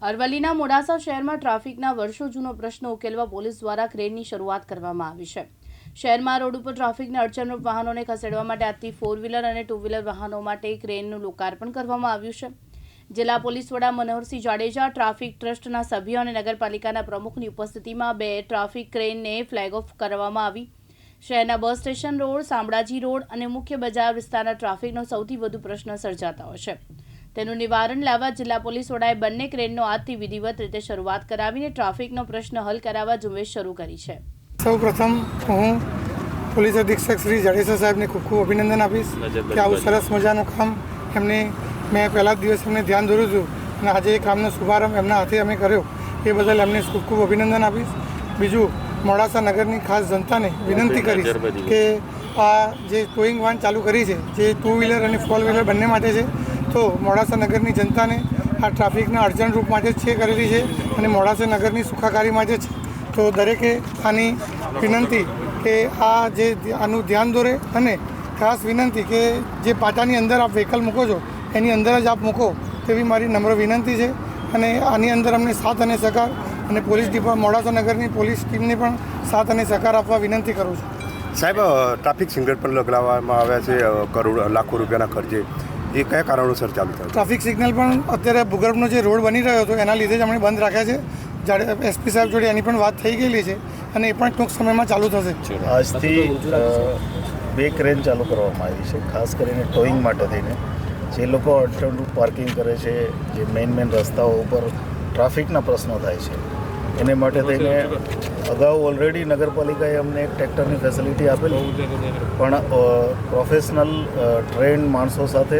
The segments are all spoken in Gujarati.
અરવલ્લીના મોડાસા શહેરમાં ટ્રાફિકના વર્ષો જૂનો પ્રશ્ન ઉકેલવા પોલીસ દ્વારા ક્રેનની શરૂઆત કરવામાં આવી છે. શહેરમાં રોડ ઉપર ટ્રાફિકને અડચણરૂપ વાહનોને ખસેડવા માટે આજથી ફોર વ્હીલર અને ટુ વ્હીલર વાહનો માટે ક્રેનનું લોકાર્પણ કરવામાં આવ્યું છે. જિલ્લા પોલીસ વડા મનોહરસિંહ જાડેજા, ટ્રાફિક ટ્રસ્ટના સભ્યો અને નગરપાલિકાના પ્રમુખની ઉપસ્થિતિમાં બે ટ્રાફિક ક્રેનને ફ્લેગ ઓફ કરવામાં આવી. શહેરના bus station road, Shamalaji road અને મુખ્ય બજાર વિસ્તારના ટ્રાફિકનો સૌથી વધુ પ્રશ્ન સર્જાતા હોય છે. તેનું નિવારણ લાવવા જિલ્લા પોલીસ વડાએ બંને ક્રેનનો આજથી વિધિવત રીતે શરૂઆત કરાવીને ટ્રાફિકનો પ્રશ્ન હલ કરાવવા ઝુંબેશ શરૂ કરી છે. સૌ પ્રથમ હું પોલીસ અધિક્ષક શ્રી જાડેસર સાહેબને ખૂબ ખૂબ અભિનંદન આપીશ કે આવું સરસ મજાનું કામ એમને મેં પહેલા જ દિવસ એમને ધ્યાન દોરું છું અને આજે એ કામનો શુભારંભ એમના હાથે અમે કર્યો. એ બદલ એમને ખૂબ ખૂબ અભિનંદન આપીશ. બીજું મોડાસા નગરની ખાસ જનતાને વિનંતી કરીશ કે આ જે ટોઈંગ વાન ચાલુ કરી છે જે ટુ વ્હીલર અને ફોર વ્હીલર બંને માટે છે તો મોડાસા નગરની જનતાને આ ટ્રાફિકના અડચણરૂપ માટે છે કરેલી છે અને મોડાસા નગરની સુખાકારી માટે છે, તો દરેકે આની વિનંતી કે આ જે આનું ધ્યાન દોરે અને ખાસ વિનંતી કે જે પાટાની અંદર આપ વ્હીકલ મૂકો છો, એની અંદર જ આપ મૂકો તેવી મારી નમ્ર વિનંતી છે અને આની અંદર અમને સાથ અને સહકાર અને પોલીસ ડિપા, મોડાસા નગરની પોલીસ ટીમને પણ સાથ અને સહકાર આપવા વિનંતી કરું છું. સાહેબ ટ્રાફિક સિગ્નલ પણ લગાવવામાં આવ્યા છે કરોડ, લાખો રૂપિયાના ખર્ચે. એ કયા કારણોસર ચાલુ થાય? ટ્રાફિક સિગ્નલ પણ અત્યારે ભૂગર્ભનો જે રોડ બની રહ્યો હતો એના લીધે જ અમે બંધ રાખ્યા છે. જ્યારે એસપી સાહેબ જોડે એની પણ વાત થઈ ગયેલી છે અને એ પણ ટૂંક સમયમાં ચાલુ થશે. આજથી બે ક્રેન ચાલુ કરવામાં આવી છે ખાસ કરીને ટોઈંગ માટે થઈને. જે લોકો અડચણરૂપ પાર્કિંગ કરે છે જે મેઇન મેઇન રસ્તાઓ ઉપર ટ્રાફિકના પ્રશ્નો થાય છે એને માટે થઈને અગાઉ ઓલરેડી નગરપાલિકાએ અમને એક ટ્રેક્ટરની ફેસિલિટી આપેલી. પણ પ્રોફેશનલ ટ્રેન્ડ માણસો સાથે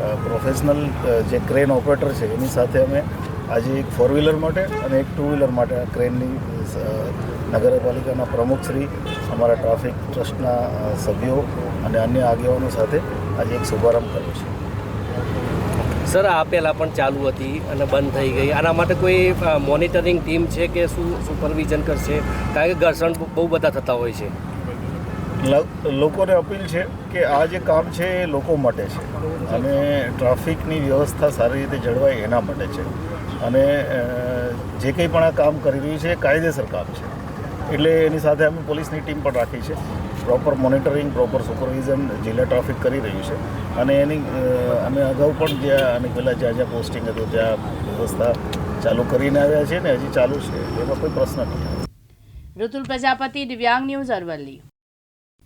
પ્રોફેશનલ જે ક્રેન ઓપરેટર છે, એની સાથે અમે આજે એક ફોર વ્હીલર માટે અને એક ટુ વ્હીલર માટે આ ક્રેનની નગરપાલિકાના નગરપાલિકાના પ્રમુખશ્રી અમારા ટ્રાફિક ટ્રસ્ટના સભ્યો અને અન્ય આગેવાનો સાથે આજે એક શુભારંભ કર્યો છે. સર, આ પહેલાં પણ ચાલુ હતી અને બંધ થઈ ગઈ. આના માટે કોઈ મોનિટરિંગ ટીમ છે કે શું સુપરવિઝન કરશે? કારણ કે ઘર્ષણ બહુ- બધા થતા હોય છે. લોકોને અપીલ છે કે આ જે કામ છે એ લોકો માટે છે. અને ટ્રાફિકની વ્યવસ્થા સારી રીતે જળવાય એના માટે છે. અને જે કંઈ પણ આ કામ કરી રહ્યું છે એ કાયદેસર કામ છે. એટલે એની સાથે અમે પોલીસની ટીમ પણ રાખી છે. પ્રોપર મોનિટરિંગ, પ્રોપર સુપરવિઝન જિલ્લા ટ્રાફિક કરી રહ્યું છે. અને એની અમે અગાઉ પણ જ્યાં, અને પહેલાં જ્યાં જ્યાં પોસ્ટિંગ હતું ત્યાં વ્યવસ્થા ચાલુ કરીને આવ્યા છે ને હજી ચાલુ છે. એમાં કોઈ પ્રશ્ન નથી. ઋતુલ પ્રજાપતિ, દિવ્યાંગ ન્યૂઝ અરવલ્લી.